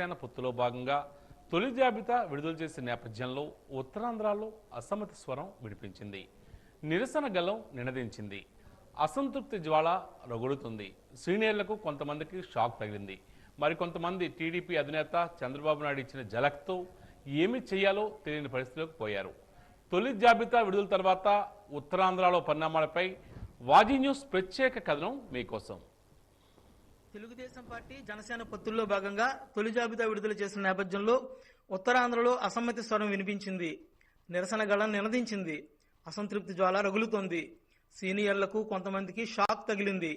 జనసేన పొత్తులో భాగంగా తొలి జాబితా విడుదల చేసిన నేపథ్యంలో ఉత్తరాంధ్రలో అసమ్మతి స్వరం వినిపించింది నిరసన గలం నినదించింది. అసంతృప్తి జ్వాల రగులుతుంది. సీనియర్లకు కొంతమందికి షాక్ తగిలింది. మరికొంతమంది టీడీపీ అధినేత చంద్రబాబు నాయుడు ఇచ్చిన జలక్తో ఏమి చేయాలో తెలియని పరిస్థితిలోకి పోయారు. తొలి జాబితా విడుదల తర్వాత ఉత్తరాంధ్రలో పరిణామాలపై వాజీ న్యూస్ ప్రత్యేక కథనం మీకోసం. తెలుగుదేశం పార్టీ జనసేన పొత్తుల్లో భాగంగా తొలి జాబితా విడుదల చేసిన నేపథ్యంలో ఉత్తరాంధ్రలో అసమ్మతి స్వరం వినిపించింది. నిరసన గళం నినదించింది అసంతృప్తి జ్వాల రగులుతోంది. సీనియర్లకు కొంతమందికి షాక్ తగిలింది.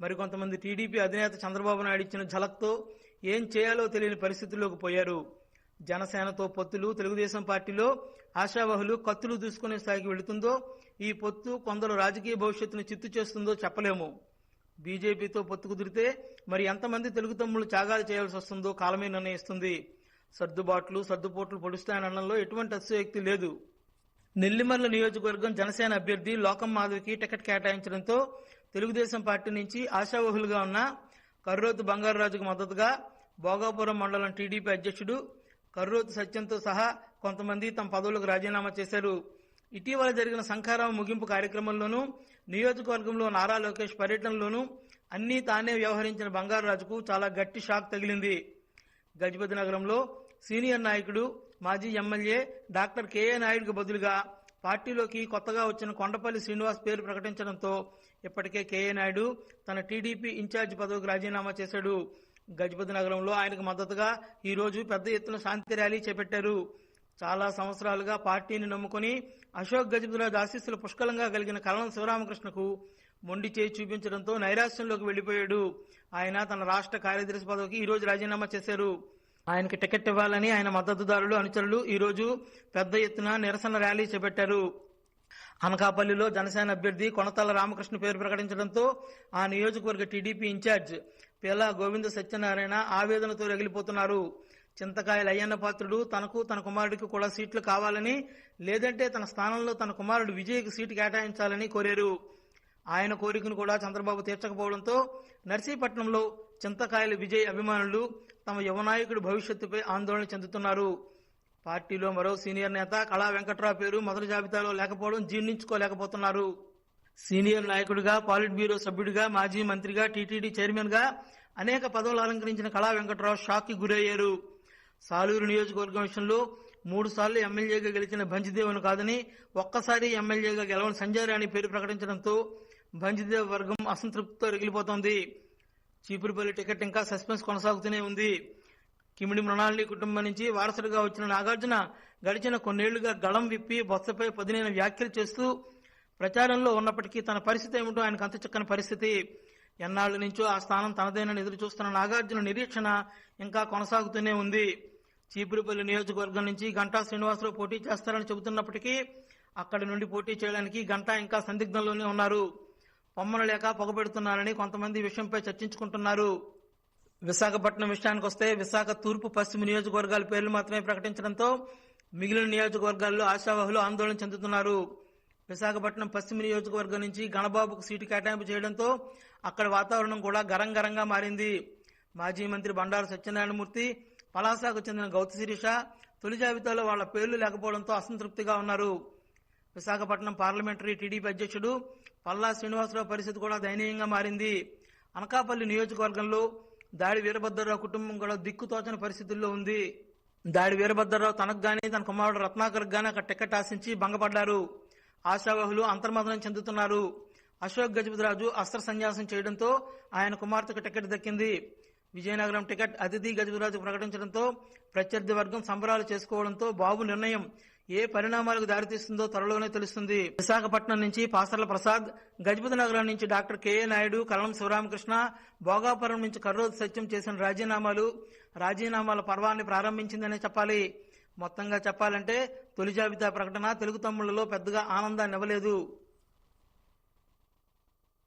మరికొంతమంది టీడీపీ అధినేత చంద్రబాబు నాయుడు ఇచ్చిన ఝలక్తో ఏం చేయాలో తెలియని పరిస్థితుల్లోకి పోయారు. జనసేనతో పొత్తులు తెలుగుదేశం పార్టీలో ఆశావహులు కత్తులు దూసుకునే స్థాయికి వెళుతుందో ఈ పొత్తు కొందరు రాజకీయ భవిష్యత్తును చిత్తు చేస్తుందో చెప్పలేము. బీజేపీతో పొత్తు కుదిరితే మరి ఎంతమంది తెలుగు తమ్ముళ్ళు త్యాగాలు చేయాల్సి వస్తుందో కాలమే నిర్ణయిస్తుంది సర్దుబాట్లు సర్దుపోట్లు పొడుస్తాయనడంలో ఎటువంటి అతిశయోక్తి లేదు. నెల్లిమర్ల నియోజకవర్గం జనసేన అభ్యర్థి లోకం మాధవికి టికెట్ కేటాయించడంతో తెలుగుదేశం పార్టీ నుంచి ఆశావహులుగా ఉన్న కర్రోతు బంగారరాజుకు మద్దతుగా భోగాపురం మండలం టీడీపీ అధ్యక్షుడు కర్రోతు సత్యంతో సహా కొంతమంది తమ పదవులకు రాజీనామా చేశారు. ఇటీవల జరిగిన సంఖారామ ముగింపు కార్యక్రమంలోనూ నియోజకవర్గంలో నారా లోకేష్ పర్యటనలోనూ అన్నీ తానే వ్యవహరించిన బంగారరాజుకు చాలా గట్టి షాక్ తగిలింది. గజపతి నగరంలో సీనియర్ నాయకుడు మాజీ ఎమ్మెల్యే డాక్టర్ కేఏ నాయుడుకు బదులుగా పార్టీలోకి కొత్తగా వచ్చిన కొండపల్లి శ్రీనివాస్ పేరు ప్రకటించడంతో ఇప్పటికే కేఏ నాయుడు తన టీడీపీ ఇన్ఛార్జ్ పదవికి రాజీనామా చేశాడు. గజపతి నగరంలో ఆయనకు మద్దతుగా ఈరోజు పెద్ద ఎత్తున శాంతి ర్యాలీ చేపట్టారు. చాలా సంవత్సరాలుగా పార్టీని నమ్ముకుని అశోక్ గజపతిరాజు ఆశీస్సులు పుష్కలంగా కలిగిన కలనం శివరామకృష్ణకు మొండి చేయి చూపించడంతో నైరాశ్యంలోకి వెళ్ళిపోయాడు ఆయన తన రాష్ట్ర కార్యదర్శి పదవికి ఈ రోజు రాజీనామా చేశారు. ఆయనకి టికెట్ ఇవ్వాలని ఆయన మద్దతుదారులు అనుచరులు ఈ రోజు పెద్ద ఎత్తున నిరసన ర్యాలీ చేపట్టారు. అనకాపల్లిలో జనసేన అభ్యర్థి కొనతాల రామకృష్ణ పేరు ప్రకటించడంతో ఆ నియోజకవర్గ టీడీపీ ఇన్ఛార్జ్ పేలా గోవింద సత్యనారాయణ ఆవేదనతో రగిలిపోతున్నారు. చింతకాయల అయ్యన్న పాత్రుడు తనకు తన కుమారుడికి కూడా సీట్లు కావాలని లేదంటే తన స్థానంలో తన కుమారుడు విజయ్కి సీటు కేటాయించాలని కోరారు. ఆయన కోరికను కూడా చంద్రబాబు తీర్చకపోవడంతో నర్సీపట్నంలో చింతకాయల విజయ్ అభిమానులు తమ యువనాయకుడి భవిష్యత్తుపై ఆందోళన చెందుతున్నారు. పార్టీలో మరో సీనియర్ నేత కళా వెంకట్రావు పేరు మొదటి జాబితాలో లేకపోవడం జీర్ణించుకోలేకపోతున్నారు. సీనియర్ నాయకుడిగా పాలిట్ బ్యూరో సభ్యుడిగా మాజీ మంత్రిగా టీటీడీ చైర్మన్గా అనేక పదవులు అలంకరించిన కళా వెంకట్రావు షాక్కి గురయ్యారు. సాలూరు నియోజకవర్గం విషయంలో మూడు సార్లు ఎమ్మెల్యేగా గెలిచిన బంజిదేవను కాదని ఒక్కసారి ఎమ్మెల్యేగా గెలవని సంజయ్ రాణి పేరు ప్రకటించడంతో బంజిదేవ్ వర్గం అసంతృప్తితో రగిలిపోతోంది. చీపురుపల్లి టికెట్ ఇంకా సస్పెన్స్ కొనసాగుతూనే ఉంది. కిమిడి మృణాళి కుటుంబం నుంచి వారసుడిగా వచ్చిన నాగార్జున గడిచిన కొన్నేళ్ళుగా గళం విప్పి బొత్సపై పదినైన వ్యాఖ్యలు చేస్తూ ప్రచారంలో ఉన్నప్పటికీ తన పరిస్థితి ఏమిటో ఆయనకు అంత చిక్కని పరిస్థితి. ఎన్నాళ్ళ నుంచో ఆ స్థానం తనదేనని ఎదురు చూస్తున్న నాగార్జున నిరీక్షణ ఇంకా కొనసాగుతూనే ఉంది. చీపురుపల్లి నియోజకవర్గం నుంచి గంటా శ్రీనివాసరావు పోటీ చేస్తారని చెబుతున్నప్పటికీ అక్కడి నుండి పోటీ చేయడానికి గంటా ఇంకా సందిగ్ధంలోనే ఉన్నారు. పొమ్మను లేక పొగబెడుతున్నారని కొంతమంది విషయంపై చర్చించుకుంటున్నారు. విశాఖపట్నం విషయానికి వస్తే విశాఖ తూర్పు పశ్చిమ నియోజకవర్గాల పేర్లు మాత్రమే ప్రకటించడంతో మిగిలిన నియోజకవర్గాల్లో ఆశావహులు ఆందోళన చెందుతున్నారు. విశాఖపట్నం పశ్చిమ నియోజకవర్గం నుంచి గణబాబుకు సీటు కేటాయింపు చేయడంతో అక్కడ వాతావరణం కూడా గరం గరంగా మారింది. మాజీ మంత్రి బండారు సత్యనారాయణమూర్తి పలాసాకు చెందిన గౌత శిరీష తొలి జాబితాలో వాళ్ళ పేర్లు లేకపోవడంతో అసంతృప్తిగా ఉన్నారు. విశాఖపట్నం పార్లమెంటరీ టీడీపీ అధ్యక్షుడు పల్లా శ్రీనివాసరావు పరిస్థితి కూడా దయనీయంగా మారింది. అనకాపల్లి నియోజకవర్గంలో దాడి వీరభద్రరావు కుటుంబం కూడా దిక్కుతోచని పరిస్థితుల్లో ఉంది. దాడి వీరభద్రరావు తనకు గానీ తన కుమారుడు రత్నాకర్ గానీ అక్కడ టికెట్ ఆశించి భంగపడ్డారు. ఆశావహులు అంతర్మదనం చెందుతున్నారు. అశోక్ గజపతిరాజు అస్త్ర సన్యాసం చేయడంతో ఆయన కుమార్తెకు టికెట్ దక్కింది. విజయనగరం టికెట్ అతిథి గజపతిరాజు ప్రకటించడంతో ప్రత్యర్థి వర్గం సంబరాలు చేసుకోవడంతో బాబు నిర్ణయం ఏ పరిణామాలకు దారితీస్తుందో త్వరలోనే తెలుస్తుంది. విశాఖపట్నం నుంచి పాసర్ల ప్రసాద్ గజపతి నగరం నుంచి డాక్టర్ కెఏ నాయుడు కలం శివరామకృష్ణ భోగాపురం నుంచి కర్రోజు సత్యం చేసిన రాజీనామాలు రాజీనామాల పర్వాన్ని ప్రారంభించిందనే చెప్పాలి. మొత్తంగా చెప్పాలంటే తొలి జాబితా ప్రకటన తెలుగు తమ్ముళ్ళలో పెద్దగా ఆనందాన్ని ఇవ్వలేదు.